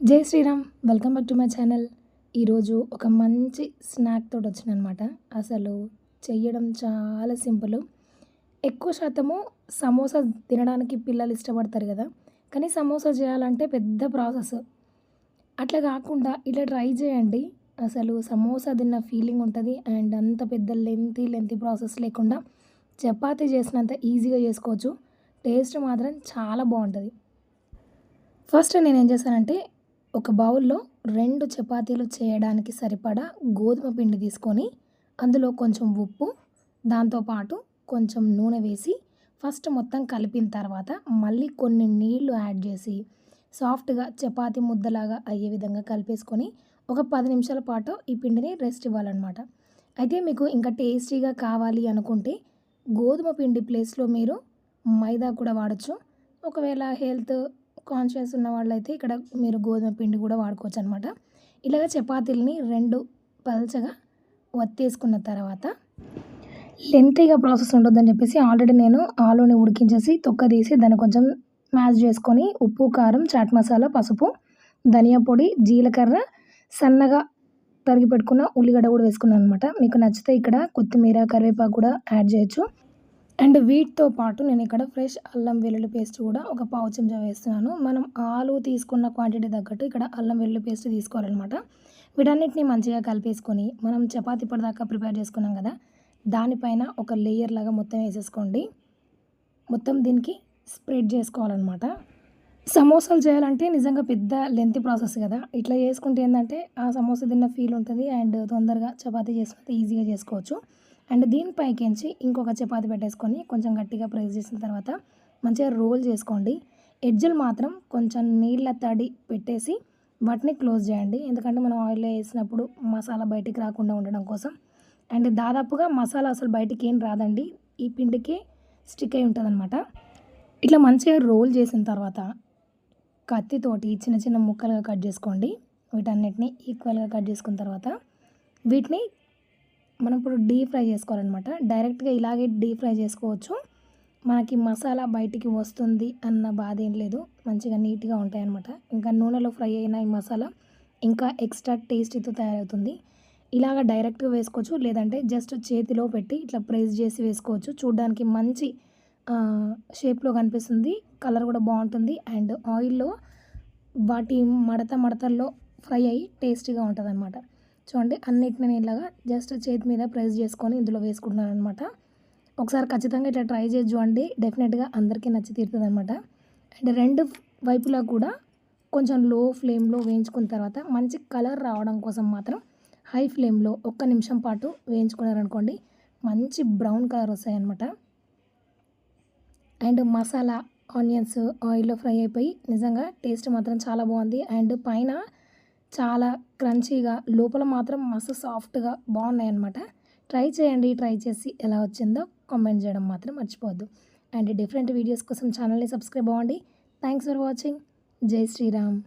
జై Shriram welcome back to my channel. ఈరోజు ఒక మంచి స్నాక్ తోటి వచ్చిన అనమాట అసలు చెయ్యడం చాలా సింపుల్. ఎక్కువ శాతము సమోసా తినడానికి పిల్లలు ఇష్టపడతారు కదా. కానీ సమోసా చేయాలంటే పెద్ద ప్రాసెస్. అట్లా కాకుండా ఇట్లా ట్రై చేయండి. అసలు సమోసా తిన్న ఫీలింగ్ ఉంటుంది. అండ్ అంత పెద్ద లెంతీ లెంతీ ప్రాసెస్ లేకుండా చపాతీ చేసినంత ఈజీగా చేసుకోవచ్చు. టేస్ట్ మాత్రం చాలా బాగుంటుంది. ఫస్ట్ నేను ఏం చేశానంటే ఒక బౌల్లో రెండు చపాతీలు చేయడానికి సరిపడా గోధుమ పిండి తీసుకొని అందులో కొంచెం ఉప్పు దాంతోపాటు కొంచెం నూనె వేసి ఫస్ట్ మొత్తం కలిపిన తర్వాత మళ్ళీ కొన్ని నీళ్ళు యాడ్ చేసి సాఫ్ట్గా చపాతీ ముద్దలాగా అయ్యే విధంగా కలిపేసుకొని ఒక పది నిమిషాల పాటు ఈ పిండిని రెస్ట్ ఇవ్వాలన్నమాట. అయితే మీకు ఇంకా టేస్టీగా కావాలి అనుకుంటే గోధుమ పిండి ప్లేస్లో మీరు మైదా కూడా వాడచ్చు. ఒకవేళ హెల్త్ కాన్షియస్ ఉన్న వాళ్ళైతే ఇక్కడ మీరు గోధుమ పిండి కూడా వాడుకోవచ్చు అనమాట ఇలాగ చపాతీలని రెండు పల్చగా వత్తేసుకున్న తర్వాత లెంతీగా ప్రాసెస్ ఉంటుందని చెప్పేసి ఆల్రెడీ నేను ఆలుని ఉడికించేసి తొక్క తీసి దాన్ని కొంచెం మ్యాష్ చేసుకొని ఉప్పు కారం చాట్ మసాలా పసుపు ధనియా పొడి జీలకర్ర సన్నగా తరిగి పెట్టుకున్న ఉల్లిగడ్డ కూడా వేసుకున్నాను అనమాట మీకు నచ్చితే ఇక్కడ కొత్తిమీర కరివేపాకు కూడా యాడ్ చేయొచ్చు. అండ్ వీటితో పాటు నేను ఇక్కడ ఫ్రెష్ అల్లం వెల్లుల్లి పేస్ట్ కూడా ఒక పావు చెంచా వేస్తున్నాను. మనం ఆలు తీసుకున్న క్వాంటిటీ తగ్గట్టు ఇక్కడ అల్లం వెల్లుల్లి పేస్ట్ తీసుకోవాలన్నమాట. వీటన్నిటిని మంచిగా కలిపేసుకొని మనం చపాతి ఇప్పటిదాకా ప్రిపేర్ చేసుకున్నాం కదా దానిపైన ఒక లేయర్ లాగా మొత్తం వేసేసుకోండి. మొత్తం దీనికి స్ప్రెడ్ చేసుకోవాలన్నమాట. సమోసాలు చేయాలంటే నిజంగా పెద్ద లెంత్ ప్రాసెస్ కదా. ఇట్లా చేసుకుంటే ఏంటంటే ఆ సమోసా తిన్న ఫీల్ ఉంటుంది అండ్ తొందరగా చపాతీ చేసుకుంటే ఈజీగా చేసుకోవచ్చు. అండ్ దీనిపైకించి ఇంకొక చపాతి పెట్టేసుకొని కొంచెం గట్టిగా ప్రెస్ చేసిన తర్వాత మంచిగా రోల్ చేసుకోండి. ఎడ్జులు మాత్రం కొంచెం నీళ్ళ తడి పెట్టేసి వాటిని క్లోజ్ చేయండి. ఎందుకంటే మనం ఆయిల్లో వేసినప్పుడు మసాలా బయటికి రాకుండా ఉండడం కోసం. అండ్ దాదాపుగా మసాలా అసలు బయటికి ఏం రాదండి. ఈ పిండికి స్టిక్ అయి ఉంటుంది అనమాట ఇట్లా మంచిగా రోల్ చేసిన తర్వాత కత్తితోటి చిన్న చిన్న ముక్కలుగా కట్ చేసుకోండి. వీటన్నిటిని ఈక్వల్గా కట్ చేసుకున్న తర్వాత వీటిని మనం ఇప్పుడు డీప్ ఫ్రై చేసుకోవాలన్నమాట. డైరెక్ట్గా ఇలాగే డీప్ ఫ్రై చేసుకోవచ్చు. మనకి మసాలా బయటికి వస్తుంది అన్న బాధ ఏం లేదు. మంచిగా నీట్గా ఉంటాయన్నమాట. ఇంకా నూనెలో ఫ్రై అయిన ఈ మసాలా ఇంకా ఎక్స్ట్రా టేస్టీతో తయారవుతుంది. ఇలాగ డైరెక్ట్గా వేసుకోవచ్చు. లేదంటే జస్ట్ చేతిలో పెట్టి ఇట్లా ప్రెస్ చేసి వేసుకోవచ్చు. చూడడానికి మంచి షేప్లో కనిపిస్తుంది. కలర్ కూడా బాగుంటుంది. అండ్ ఆయిల్లో వాటి మడత మడతల్లో ఫ్రై అయ్యి టేస్టీగా ఉంటుంది చూడండి అన్నిటిని ఇలాగా జస్ట్ చేతి మీద ప్రెస్ చేసుకొని ఇందులో వేసుకుంటున్నాను అనమాట ఒకసారి ఖచ్చితంగా ఇట్లా ట్రై చేసి చూడండి డెఫినెట్గా అందరికీ నచ్చి తీరుతుంది అనమాట అండ్ రెండు వైపులా కూడా కొంచెం లో ఫ్లేమ్లో వేయించుకున్న తర్వాత మంచి కలర్ రావడం కోసం మాత్రం హై ఫ్లేమ్లో ఒక్క నిమిషం పాటు వేయించుకున్నారనుకోండి మంచి బ్రౌన్ కలర్ వస్తాయన్నమాట. అండ్ మసాలా ఆనియన్స్ ఆయిల్లో ఫ్రై అయిపోయి నిజంగా టేస్ట్ మాత్రం చాలా బాగుంది. అండ్ పైన చాలా క్రంచీగా లోపల మాత్రం మస్తు సాఫ్ట్గా బాగున్నాయి అనమాట ట్రై చేయండి ట్రై చేసి ఎలా వచ్చిందో కామెంట్ చేయడం మాత్రం మర్చిపోవద్దు. అండ్ డిఫరెంట్ వీడియోస్ కోసం ఛానల్ని సబ్స్క్రైబ్ అవ్వండి. Thanks for watching. జై శ్రీరామ్.